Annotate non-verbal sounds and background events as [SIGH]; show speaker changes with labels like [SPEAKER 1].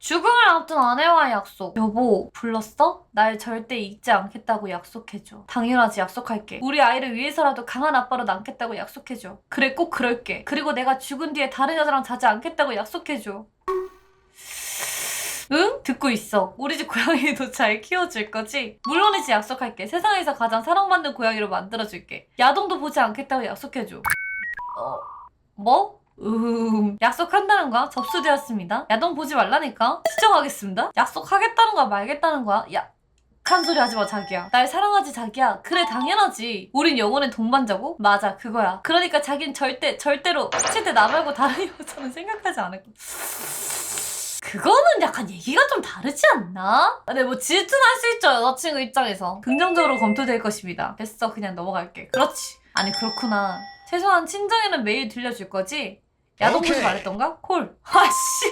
[SPEAKER 1] 죽음을 앞둔 아내와의 약속. 여보, 불렀어? 날 절대 잊지 않겠다고 약속해줘. 당연하지, 약속할게. 우리 아이를 위해서라도 강한 아빠로 남겠다고 약속해줘. 그래, 꼭 그럴게. 그리고 내가 죽은 뒤에 다른 여자랑 자지 않겠다고 약속해줘. 응? 듣고 있어. 우리 집 고양이도 잘 키워줄 거지? 물론이지 약속할게. 세상에서 가장 사랑받는 고양이로 만들어줄게. 야동도 보지 않겠다고 약속해줘. 어, 뭐? 음, 약속한다는 거야? 접수되었습니다. 야동 보지 말라니까? 수정하겠습니다. 약속하겠다는 거야? 말겠다는 거야? 야, 한 소리 하지 마, 자기야. 날 사랑하지, 자기야. 그래, 당연하지. 우린 영원의 동반자고? 맞아, 그거야. 그러니까 자긴 절대, 절대로, 절대 나 말고 다른 [LAUGHS] 여자는 생각하지 않을 거야. 그거는 약간 얘기가 좀 다르지 않나? 근데 뭐 질투는 할 수 있죠 여자친구 입장에서 긍정적으로 검토될 것입니다 됐어 그냥 넘어갈게 그렇지 아니 그렇구나 최소한 친정에는 매일 들려줄 거지? 야동 보지
[SPEAKER 2] 오케이.
[SPEAKER 1] 말했던가? 콜 [LAUGHS] 아씨